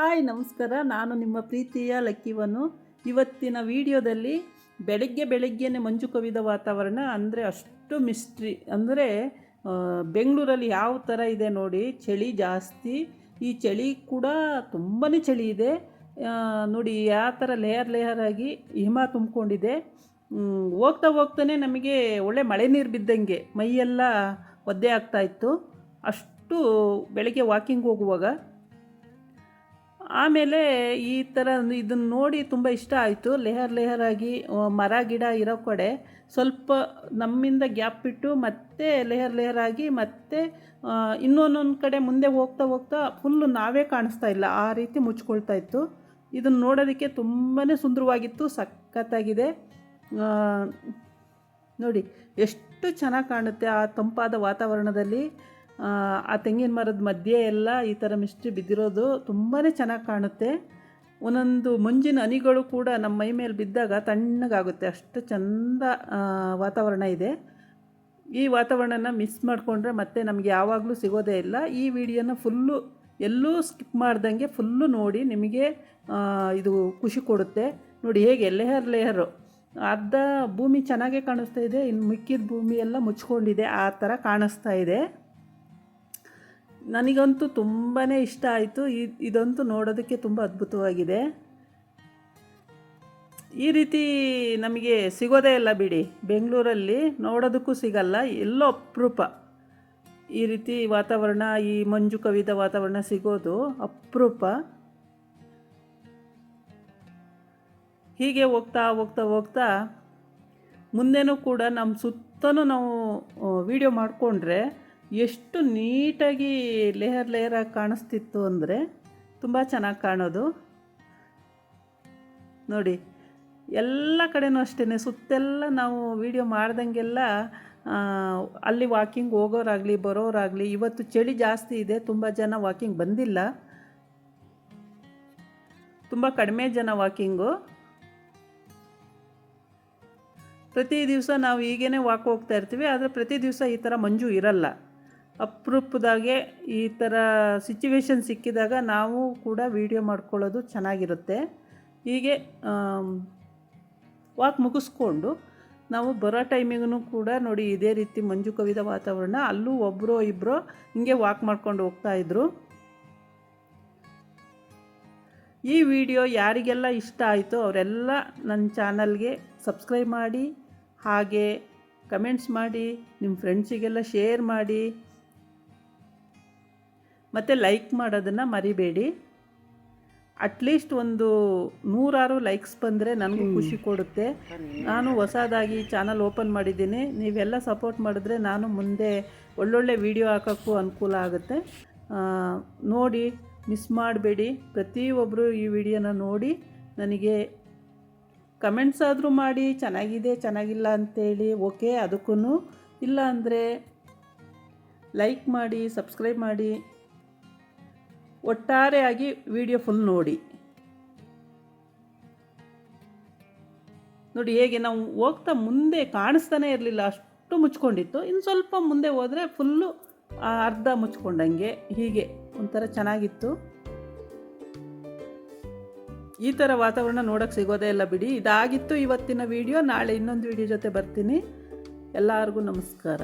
Hi, ನಮಸ್ಕಾರ. ನಾನು ನಿಮ್ಮ ಪ್ರೀತಿಯ ಲಕ್ಕಿವನು. ಇವತ್ತಿನ ವಿಡಿಯೋದಲ್ಲಿ ಬೆಳಗ್ಗೆ ಬೆಳಗ್ಗೆನೇ ಮಂಜು ಕವಿದ ವಾತಾವರಣ ಅಂದರೆ ಅಷ್ಟು ಮಿಸ್ಟ್ರಿ ಅಂದರೆ ಬೆಂಗಳೂರಲ್ಲಿ ಯಾವ ಥರ ಇದೆ ನೋಡಿ, ಚಳಿ ಜಾಸ್ತಿ. ಈ ಚಳಿ ಕೂಡ ತುಂಬಾ ಚಳಿ ಇದೆ. ನೋಡಿ ಯಾವ ಥರ ಲೇಯರ್ ಲೇಯರ್ ಆಗಿ ಹಿಮ ತುಂಬಿಕೊಂಡಿದೆ. ಹೋಗ್ತಾ ಹೋಗ್ತಾನೆ ನಮಗೆ ಒಳ್ಳೆ ಮಳೆ ನೀರು ಬಿದ್ದಂಗೆ ಮೈಯೆಲ್ಲ ಒದ್ದೆ ಆಗ್ತಾ ಇತ್ತು. ಅಷ್ಟು ಬೆಳಗ್ಗೆ ವಾಕಿಂಗ್ ಹೋಗುವಾಗ ಆಮೇಲೆ ಈ ಥರ ಇದನ್ನು ನೋಡಿ ತುಂಬ ಇಷ್ಟ ಆಯಿತು. ಲೇಯರ್ ಲೇಯರ್ ಆಗಿ ಮರ, ಗಿಡ ಇರೋ ಕಡೆ ಸ್ವಲ್ಪ ನಮ್ಮಿಂದ ಗ್ಯಾಪ್ ಬಿಟ್ಟು ಮತ್ತೆ ಲೇಯರ್ ಲೇಯರ್ ಆಗಿ ಮತ್ತೆ ಇನ್ನೊಂದೊಂದು ಕಡೆ ಮುಂದೆ ಹೋಗ್ತಾ ಹೋಗ್ತಾ ಫುಲ್ಲು ನಾವೇ ಕಾಣಿಸ್ತಾ ಇಲ್ಲ. ಆ ರೀತಿ ಮುಚ್ಕೊಳ್ತಾ ಇತ್ತು. ಇದನ್ನು ನೋಡೋದಕ್ಕೆ ತುಂಬಾ ಸುಂದರವಾಗಿತ್ತು, ಸಖತ್ತಾಗಿದೆ. ನೋಡಿ, ಎಷ್ಟು ಚೆನ್ನಾಗಿ ಕಾಣುತ್ತೆ ಆ ತಂಪಾದ ವಾತಾವರಣದಲ್ಲಿ. ಆ, ತೆಂಗಿನ ಮರದ ಮಧ್ಯೆ ಎಲ್ಲ ಈ ಥರ ಮಿಸ್ಟ್ರಿ ಬಿದ್ದಿರೋದು ತುಂಬಾ ಚೆನ್ನಾಗಿ ಕಾಣುತ್ತೆ. ಒಂದೊಂದು ಮುಂಜಿನ ಹನಿಗಳು ಕೂಡ ನಮ್ಮ ಮೈ ಮೇಲೆ ಬಿದ್ದಾಗ ತಣ್ಣಗಾಗುತ್ತೆ. ಅಷ್ಟು ಚಂದ ವಾತಾವರಣ ಇದೆ. ಈ ವಾತಾವರಣನ ಮಿಸ್ ಮಾಡಿಕೊಂಡ್ರೆ ಮತ್ತೆ ನಮಗೆ ಯಾವಾಗಲೂ ಸಿಗೋದೇ ಇಲ್ಲ. ಈ ವಿಡಿಯೋನ ಫುಲ್ಲು ಎಲ್ಲೂ ಸ್ಕಿಪ್ ಮಾಡ್ದಂಗೆ ಫುಲ್ಲು ನೋಡಿ ನಿಮಗೆ ಇದು ಖುಷಿ ಕೊಡುತ್ತೆ. ನೋಡಿ ಹೇಗೆ ಲೇಯರ್ ಲೇಯರು ಅರ್ಧ ಭೂಮಿ ಚೆನ್ನಾಗೇ ಕಾಣಿಸ್ತಾ ಇದೆ ಇನ್ನು ಮಿಕ್ಕಿದ ಭೂಮಿ ಎಲ್ಲ ಮುಚ್ಕೊಂಡಿದೆ. ಆ ಥರ ಕಾಣಿಸ್ತಾ ಇದೆ. ನನಗಂತೂ ತುಂಬಾ ಇಷ್ಟ ಆಯಿತು. ಇದಂತೂ ನೋಡೋದಕ್ಕೆ ತುಂಬ ಅದ್ಭುತವಾಗಿದೆ. ಈ ರೀತಿ ನಮಗೆ ಸಿಗೋದೇ ಇಲ್ಲ ಬಿಡಿ. ಬೆಂಗಳೂರಲ್ಲಿ ನೋಡೋದಕ್ಕೂ ಸಿಗಲ್ಲ. ಎಲ್ಲೋ ಅಪರೂಪ. ಈ ರೀತಿ ವಾತಾವರಣ, ಈ ಮಂಜು ಕವಿದ ವಾತಾವರಣ ಸಿಗೋದು ಅಪರೂಪ. ಹೀಗೆ ಹೋಗ್ತಾ ಹೋಗ್ತಾ ಹೋಗ್ತಾ ಮುಂದೆನೂ ಕೂಡ ನಮ್ಮ ಸುತ್ತಲೂ ನಾವು ವಿಡಿಯೋ ಮಾಡಿಕೊಂಡ್ರೆ ಎಷ್ಟು ನೀಟಾಗಿ ಲೇಯರ್ ಲೇಯರಾಗಿ ಕಾಣಿಸ್ತಿತ್ತು ಅಂದರೆ ತುಂಬ ಚೆನ್ನಾಗಿ ಕಾಣೋದು. ನೋಡಿ, ಎಲ್ಲ ಕಡೆನೂ ಅಷ್ಟೇ ಸುತ್ತೆಲ್ಲ ನಾವು ವಿಡಿಯೋ ಮಾಡ್ದಂಗೆಲ್ಲ ಅಲ್ಲಿ ವಾಕಿಂಗ್ ಹೋಗೋರಾಗಲಿ, ಬರೋರಾಗಲಿ, ಇವತ್ತು ಚಳಿ ಜಾಸ್ತಿ ಇದೆ, ತುಂಬ ಜನ ವಾಕಿಂಗ್ ಬಂದಿಲ್ಲ. ತುಂಬ ಕಡಿಮೆ ಜನ ವಾಕಿಂಗು ಪ್ರತಿ ದಿವಸ ನಾವು ಹೀಗೇ ವಾಕ್ ಹೋಗ್ತಾ ಇರ್ತೀವಿ, ಆದರೆ ಪ್ರತಿ ದಿವಸ ಈ ಥರ ಮಂಜು ಇರಲ್ಲ. ಅಪರೂಪದಾಗೆ ಈ ಥರ ಸಿಚುವೇಶನ್ ಸಿಕ್ಕಿದಾಗ ನಾವು ಕೂಡ ವೀಡಿಯೋ ಮಾಡ್ಕೊಳ್ಳೋದು ಚೆನ್ನಾಗಿರುತ್ತೆ. ಹೀಗೆ ವಾಕ್ ಮುಗಿಸ್ಕೊಂಡು ನಾವು ಬರೋ ಟೈಮಿಗೂ ಕೂಡ ನೋಡಿ ಇದೇ ರೀತಿ ಮಂಜು ಕವಿದ ವಾತಾವರಣ. ಅಲ್ಲೂ ಒಬ್ಬರೋ ಇಬ್ಬರು ಹಿಂಗೆ ವಾಕ್ ಮಾಡ್ಕೊಂಡು ಹೋಗ್ತಾ ಇದ್ರು. ಈ ವಿಡಿಯೋ ಯಾರಿಗೆಲ್ಲ ಇಷ್ಟ ಆಯಿತು ಅವರೆಲ್ಲ ನನ್ನ ಚಾನಲ್ಗೆ ಸಬ್ಸ್ಕ್ರೈಬ್ ಮಾಡಿ, ಹಾಗೆ ಕಮೆಂಟ್ಸ್ ಮಾಡಿ, ನಿಮ್ಮ ಫ್ರೆಂಡ್ಸಿಗೆಲ್ಲ ಶೇರ್ ಮಾಡಿ. ಮತ್ತು ಲೈಕ್ ಮಾಡೋದನ್ನು ಮರಿಬೇಡಿ. ಅಟ್ಲೀಸ್ಟ್ ಒಂದು ನೂರಾರು ಲೈಕ್ಸ್ ಬಂದರೆ ನನಗೂ ಖುಷಿ ಕೊಡುತ್ತೆ. ನಾನು ಹೊಸದಾಗಿ ಚಾನಲ್ ಓಪನ್ ಮಾಡಿದ್ದೀನಿ. ನೀವೆಲ್ಲ ಸಪೋರ್ಟ್ ಮಾಡಿದ್ರೆ ನಾನು ಮುಂದೆ ಒಳ್ಳೊಳ್ಳೆ ವಿಡಿಯೋ ಹಾಕೋಕ್ಕೂ ಅನುಕೂಲ ಆಗುತ್ತೆ. ನೋಡಿ ಮಿಸ್ ಮಾಡಬೇಡಿ. ಪ್ರತಿಯೊಬ್ಬರು ಈ ವಿಡಿಯೋನ ನೋಡಿ ನನಗೆ ಕಮೆಂಟ್ಸ್ ಆದರೂ ಮಾಡಿ ಚೆನ್ನಾಗಿದೆ ಚೆನ್ನಾಗಿಲ್ಲ ಅಂತೇಳಿ ಓಕೆ ಅದಕ್ಕೂ ಇಲ್ಲ ಅಂದರೆ ಲೈಕ್ ಮಾಡಿ ಸಬ್ಸ್ಕ್ರೈಬ್ ಮಾಡಿ. ಒಟ್ಟಾರೆಯಾಗಿ ವಿಡಿಯೋ ಫುಲ್ ನೋಡಿ. ನೋಡಿ ಹೇಗೆ ನಾವು ಹೋಗ್ತಾ ಮುಂದೆ ಕಾಣಿಸ್ತಾನೆ ಇರಲಿಲ್ಲ, ಅಷ್ಟು ಮುಚ್ಕೊಂಡಿತ್ತು. ಇನ್ನು ಸ್ವಲ್ಪ ಮುಂದೆ ಹೋದರೆ ಫುಲ್ಲು ಅರ್ಧ ಮುಚ್ಕೊಂಡಂಗೆ ಹೀಗೆ ಒಂಥರ ಚೆನ್ನಾಗಿತ್ತು. ಈ ಥರ ವಾತಾವರಣ ನೋಡೋಕೆ ಸಿಗೋದೇ ಇಲ್ಲ ಬಿಡಿ. ಇದಾಗಿತ್ತು ಇವತ್ತಿನ ವಿಡಿಯೋ ನಾಳೆ ಇನ್ನೊಂದು ವಿಡಿಯೋ ಜೊತೆ ಬರ್ತೀನಿ. ಎಲ್ಲರಿಗೂ ನಮಸ್ಕಾರ.